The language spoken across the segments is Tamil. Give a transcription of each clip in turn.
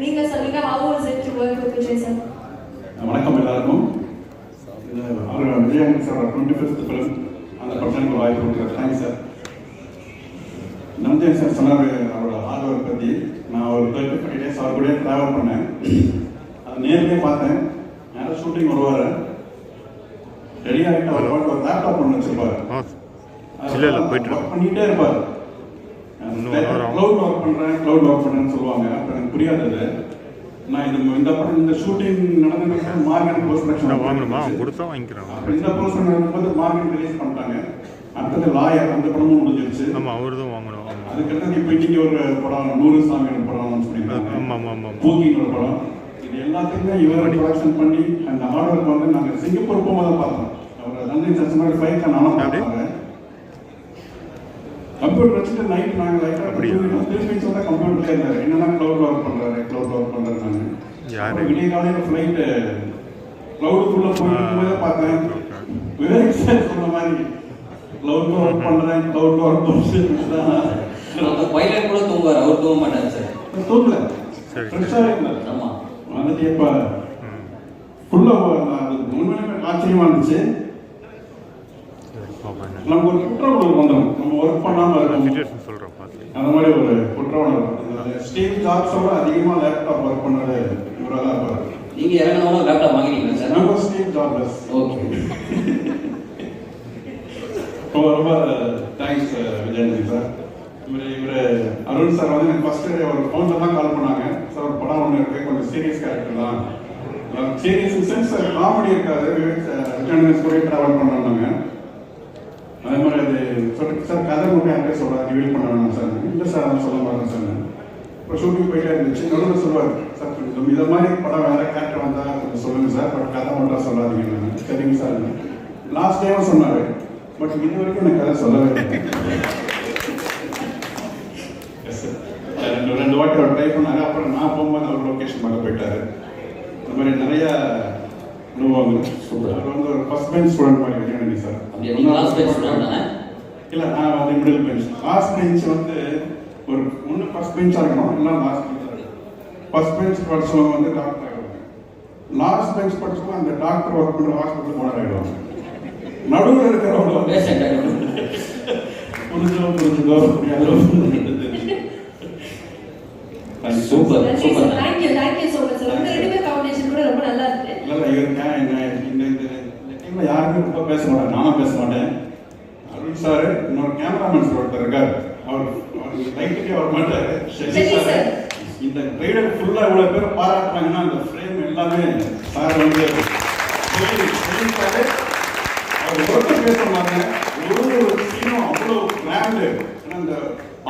நீங்க சொல்லுங்க how was it to work with Vijay sir? வணக்கம் எல்லாருக்கும். Vijayakanth sir twenty fifth film அந்த பர்சனுக்கு வாய்ப்பு கொடுக்குறாரு தேங்க்ஸ் சார் நந்தன் சார் சொன்னார் அவரோட ஹார்ட் ஒர்க் பற்றி நான் ஒரு தேர்ட்டி ஃபைவ் டேஸ் அவர் கூட ட்ராவல் பண்ணேன். அது நேர்லேயே பார்த்தேன். நேரம் ஷூட்டிங் வருவார். ரெடி ஆகிட்டு அவர் ஒரு லேப்டாப் ஒன்று வச்சிருப்பாரு. இல்ல, இல்ல, போயிட்டு பண்ணிட்டே இருப்பார். வாரம். க்ளவுட் ஒர்க் பண்றேன்னு சொல்லுவாங்க. அப்ப எனக்கு புரியாது அது. நான் இந்த இந்த படம் இந்த ஷூட்டிங் நடந்துட்டு மார்கன் போஸ்ட் நான் வாங்கணுமா? கொடுத்தா வாங்கிக்கிறான். அப்ப இந்த போஸ்ட் நடக்கும்போது மார்கன் ரிலீஸ் பண்ணிட்டாங்க. அடுத்தது லாயர் அந்த படமும் முடிஞ்சிருச்சு. ஆமாம் அவர் தான் வாங்கணும் அதுக்கடுத்து இப்போ இன்னைக்கு ஒரு படம் நூறு சாமி படம் சொல்லியிருக்காங்க ஆமாம் ஆமாம் ஒரு படம். இது எல்லாத்தையுமே இவர் ப்ரொடக்ஷன் பண்ணி அந்த ஹார்ட் ஒர்க் வந்து நாங்கள் சிங்கப்பூர் போகும்போது பார்த்தோம். அவர் நன்றி சர்ச் மாதிரி ஃபைட் நானும்? கம்ப்யூட்டர் வச்சுட்டு நைட் நாங்கள் லைட்டாக அப்படியா? திருப்பி சொல்ல கம்ப்யூட்டர்லேயே இருந்தார் என்னென்ன க்ளவுட் ஒர்க் பண்ணுறாரு க்ளவுட் ஒர்க் பண்ணுறாரு நாங்கள் யாரு? விடிய காலையில் ஃப்ளைட்டு க்ளவுடுக்குள்ளே போகும்போது பார்த்தேன். விவேக் சார் சொன்ன மாதிரி. க்ளவுட் ஒர்க் பண்ணுறேன் க்ளவுட் ஒர்க் பண்ணுறேன் பைலட் கூட தூங்குவார் அவர் தூங்க மாட்டார் சார் தூங்கல. சரி. ஃப்ரெஷ்ஷாக இருந்தார் ஆமா. வந்துட்டு இப்போ ஃபுல்லாக அது உண்மையுமே ஆச்சரியமா இருந்துச்சு. நமக்கு ஒரு குற்ற உணர்வு வந்துடும் நம்ம ஒர்க் பண்ணாமல் இருக்கோம். பார்த்து. அந்த மாதிரி ஒரு குற்ற உணர்வு ஸ்டீவ் ஜாப்ஸோட அதிகமாக லேப்டாப் ஒர்க் பண்ணது இவராக தான் இருப்பார் நீங்க இறங்கினவங்க லேப்டாப் வாங்கிட்டீங்களா சார்? நம்ம ஸ்டீவ் ஜாப்லஸ் ஓகே. ரொம்ப ரொம்ப தேங்க்ஸ் விஜயந்தி சார். இவர் இவர் அருண் சார் வந்து எனக்கு ஃபர்ஸ்ட் ஒரு ஃபோனில் தான் கால் பண்ணாங்க. சார் ஒரு படம் ஒன்று இருக்கு. கொஞ்சம் சீரியஸ் கேரக்டர் தான். சீரியஸ் சென்ஸ் காமெடி இருக்காது. விஜயந்தி கூட ட்ராவல் பண்ணுறாங்க சொல்லி சார் கதை மட்டும் யார்கிட்ட சொல்ல ரிவீல் பண்ண வேணாம் சார். இல்லை சார் அதெல்லாம் சொல்ல மாட்டேன் சார் இப்போ ஷூட்டிங் போயிட்டே இருந்துச்சு. நடுவில் சொல்லுவார் சார் கொஞ்சம் இதை மாதிரி படம் வேற கேரக்டர் வந்தால் கொஞ்சம் சொல்லுங்கள் சார். பட் கதை மட்டும் சொல்லாதீங்க நான் சரிங்க சார். லாஸ்ட் டேவும் சொன்னார். பட் இது வரைக்கும் எனக்கு கதை சொல்லவே. ரெண்டு ரெண்டு வாட்டி அவர் ட்ரை பண்ணாரு. அப்புறம் நான் போகும்போது அவர் லொக்கேஷன் பார்க்க போயிட்டாரு. இந்த மாதிரி நிறைய அனுபவங்கள். அவர் வந்து ஒரு ஃபர்ஸ்ட் பெஞ்ச் ஸ்டூடெண்ட் மாதிரி விஜயநந்தி சார். இல்ல நான் வந்து மிடில் பெஞ்ச் லாஸ்ட் பெஞ்ச் வந்து ஒரு ஒன்று ஃபர்ஸ்ட் பெஞ்சா இருக்கணும். இல்லை லாஸ்ட் பெஞ்சா இருக்கணும். ஃபர்ஸ்ட் பெஞ்ச் படிச்சவங்க வந்து டாக்டர் ஆகிடுவாங்க லாஸ்ட் பெஞ்ச் படிச்சவங்க அந்த டாக்டர் ஒர்க் பண்ணுற ஹாஸ்பிட்டல் ஓனர் ஆகிடுவாங்க நடுவில் இருக்கிறவங்க பேஷண்ட் புரிஞ்சோ புரிஞ்சுதோ புரியாதோ. Super super you so much sir. உங்க ரெண்டு பேர் காம்பினேஷன் கூட ரொம்ப நல்லா இருக்கு இல்ல இல்ல இவர் ஏன் என்ன இந்த இந்த இந்த டீம்ல யாருமே ரொம்ப பேச மாட்டாங்க நானும் பேச மாட்டேன். சார் இன்னொரு கேமராமேன் ஒருத்தர் இருக்காரு. அவர் லைட்டுக்கே வர மாட்டாரு. சரி சரி சார் சார். இந்த ட்ரெய்லர் ஃபுல்லா இவ்வளவு பேர் பாராட்டுறாங்கன்னா அந்த ஃப்ரேம் எல்லாமே சார் வந்து சரி, சரி சார். அவர் ஒருத்தர் பேச மாட்டாங்க ஒரு ஒரு சீனும் அவ்வளோ கிராண்டு அந்த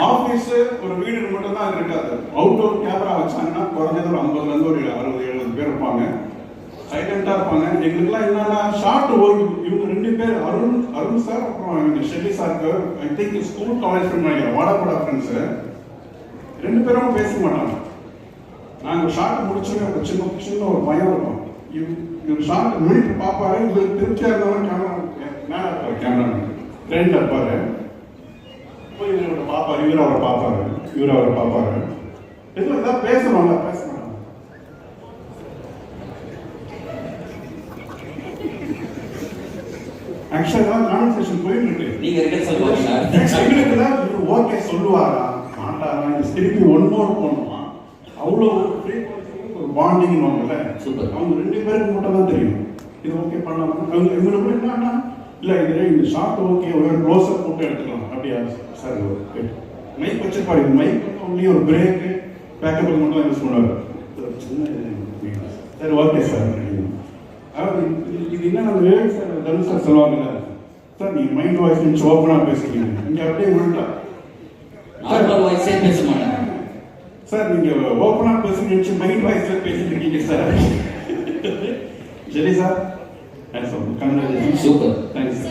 ஆஃபீஸ் ஒரு வீடு மட்டும் தான் இருக்காது. அவுட்டோர் கேமரா வச்சாங்கன்னா குறைஞ்சது ஒரு ஐம்பதுல இருந்து ஒரு அறுபது எழுபது பேர் இருப்பாங்க. சைலண்டாக இருப்பாங்க. எங்களுக்குலாம் என்னன்னா ஷார்ட் ஓகே இவங்க ரெண்டு பேர் அருண் அருண் சார் அப்புறம் இவங்க ஷெல்லி சாருக்கு I think school college friend நினைக்கிறேன் வாடாப்படா ஃப்ரெண்ட்ஸு ரெண்டு பேரும் பேச மாட்டாங்க. நாங்கள் ஷார்ட் முடிச்சோடனே ஒரு சின்ன சின்ன ஒரு பயம் இருக்கும். இவங்க இவர் ஷார்ட் மினிட் பார்ப்பாரு இவர் திருப்தியாக இருந்தாலும் கேமரா மேலே இருப்பார் கேமரா ஃப்ரெண்ட் இருப்பாரு. போய் இவரோட பார்ப்பாரு இவர் அவரை பார்ப்பாரு இவர் அவரை பார்ப்பாரு. எதுவும் ஏதாவது பேசணும்ல பேசணும் மாட்டாங்க ஆக்சுவலாக கான்வர்சேஷன் போயிட்டு இருக்கு நீங்க ரிஹர்சல் போறீங்களா எங்களுக்கு தான் இவர் ஓகே சொல்லுவாரா? மாட்டாரா? இது திருப்பி ஒன் மோர் பண்ணுவான் அவ்வளோ ஒரு பாண்டிங் வாங்கல Super. அவங்க ரெண்டு பேருக்கு மட்டும் தான் தெரியும். இது ஓகே பண்ணலாம். அவங்க இவங்களுக்கு என்னன்னா இல்ல இது இந்த ஷார்ட் ஓகே ஒரு போட்டு எடுத்துக்கலாம். அப்படியா? சார் ஓகே மைக் வச்சிருப்பாரு. மைக் ஒன்லி ஒரு பிரேக் பேக்கப் மட்டும் யூஸ் பண்ணுவார். சரி ஓகே சார். அதாவது இது- என்ன நம்ம தனுஷ் சார் சொல்லுவாங்கல்ல? சார் நீங்க மைண்ட் வாய்ஸ் கொஞ்சம் ஓப்பனா பேசுறீங்க. இங்க அப்படியே உள்டா நார்மல் வாய்ஸே பேச மாட்டாங்க சார் நீங்க ஓப்பனா பேசுறீங்க மைண்ட் வாய்ஸ்ல பேசிட்டு இருக்கீங்க சார். சரி சார். சூப்பர். தேங்க்ஸ்